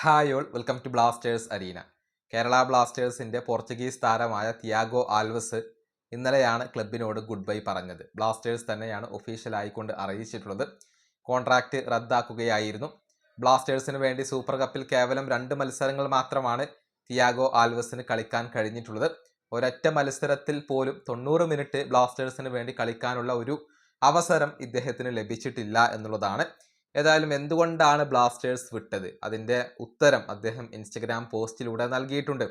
Hi all welcome to Blasters Arena Kerala ബ്ലാസ്റ്റേഴ്സിന്റെ Portuguese താരമായ Thiago Alves ഇന്നലെയാണ് ക്ലബിനോട് ഗുഡ് ബൈ പറഞ്ഞത്. ബ്ലാസ്റ്റേഴ്സ് തന്നെയാണ് ഒഫീഷ്യലായിക്കൊണ്ട് അറിയിച്ചിട്ടുള്ളത്. കോൺട്രാക്റ്റ് റദ്ദാക്കുകയായിരുന്നു. ബ്ലാസ്റ്റേഴ്സിന് വേണ്ടി സൂപ്പർ കപ്പിൽ കേവലം രണ്ട് മത്സരങ്ങൾ മാത്രമാണ് തിയാഗോ ആൽവസിന് കളിക്കാൻ കഴിഞ്ഞിട്ടുള്ളത്. ഒരൊറ്റ മത്സരത്തിൽ പോലും തൊണ്ണൂറ് മിനിറ്റ് ബ്ലാസ്റ്റേഴ്സിന് വേണ്ടി കളിക്കാനുള്ള ഒരു അവസരം ഇദ്ദേഹത്തിന് ലഭിച്ചിട്ടില്ല എന്നുള്ളതാണ്. ഏതായാലും എന്തുകൊണ്ടാണ് ബ്ലാസ്റ്റേഴ്സ് വിട്ടത്? അതിന്റെ ഉത്തരം അദ്ദേഹം ഇൻസ്റ്റഗ്രാം പോസ്റ്റിലൂടെ നൽകിയിട്ടുണ്ട്.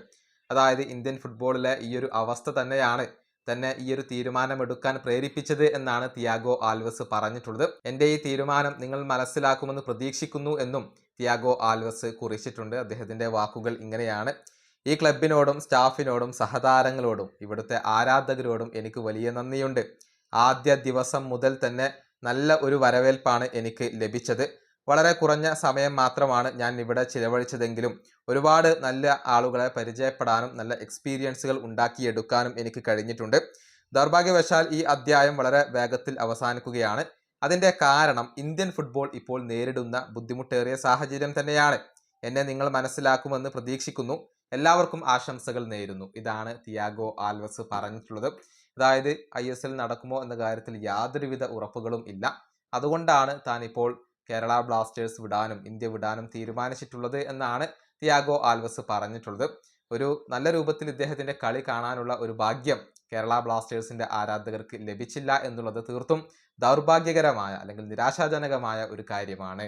അതായത് ഇന്ത്യൻ ഫുട്ബോളിലെ ഈ ഒരു അവസ്ഥ തന്നെയാണ് തന്നെ ഈ ഒരു തീരുമാനമെടുക്കാൻ പ്രേരിപ്പിച്ചത് എന്നാണ് തിയാഗോ ആൽവസ് പറഞ്ഞിട്ടുള്ളത്. എന്റെ ഈ തീരുമാനം നിങ്ങൾ മനസ്സിലാക്കുമെന്ന് പ്രതീക്ഷിക്കുന്നു എന്നും തിയാഗോ ആൽവസ് കുറിച്ചിട്ടുണ്ട്. അദ്ദേഹത്തിന്റെ വാക്കുകൾ ഇങ്ങനെയാണ്. ഈ ക്ലബിനോടും സ്റ്റാഫിനോടും സഹതാരങ്ങളോടും ഇവിടുത്തെ ആരാധകരോടും എനിക്ക് വലിയ നന്ദിയുണ്ട്. ആദ്യ ദിവസം മുതൽ തന്നെ നല്ല ഒരു വരവേൽപ്പാണ് എനിക്ക് ലഭിച്ചത്. വളരെ കുറഞ്ഞ സമയം മാത്രമാണ് ഞാൻ ഇവിടെ ചിലവഴിച്ചതെങ്കിലും ഒരുപാട് നല്ല ആളുകളെ പരിചയപ്പെടാനും നല്ല എക്സ്പീരിയൻസുകൾ ഉണ്ടാക്കിയെടുക്കാനും എനിക്ക് കഴിഞ്ഞിട്ടുണ്ട്. ദൗർഭാഗ്യവശാൽ ഈ അധ്യായം വളരെ വേഗത്തിൽ അവസാനിക്കുകയാണ്. അതിന്റെ കാരണം ഇന്ത്യൻ ഫുട്ബോൾ ഇപ്പോൾ നേരിടുന്ന ബുദ്ധിമുട്ടേറിയ സാഹചര്യം തന്നെയാണ്. എന്നെ നിങ്ങൾ മനസ്സിലാക്കുമെന്ന് പ്രതീക്ഷിക്കുന്നു. എല്ലാവർക്കും ആശംസകൾ നേരുന്നു. ഇതാണ് തിയാഗോ ആൽവസ് പറഞ്ഞിട്ടുള്ളത്. അതായത് ഐ എസ് എൽ നടക്കുമോ എന്ന കാര്യത്തിൽ യാതൊരുവിധ ഉറപ്പുകളും ഇല്ല. അതുകൊണ്ടാണ് താൻ ഇപ്പോൾ കേരള ബ്ലാസ്റ്റേഴ്സ് വിടാനും ഇന്ത്യ വിടാനും തീരുമാനിച്ചിട്ടുള്ളത് എന്നാണ് തിയാഗോ ആൽവസ് പറഞ്ഞിട്ടുള്ളത്. ഒരു നല്ല രൂപത്തിൽ ഇദ്ദേഹത്തിന്റെ കളി കാണാനുള്ള ഒരു ഭാഗ്യം കേരള ബ്ലാസ്റ്റേഴ്സിന്റെ ആരാധകർക്ക് ലഭിച്ചില്ല എന്നുള്ളത് തീർത്തും ദൗർഭാഗ്യകരമായ അല്ലെങ്കിൽ നിരാശാജനകമായ ഒരു കാര്യമാണ്.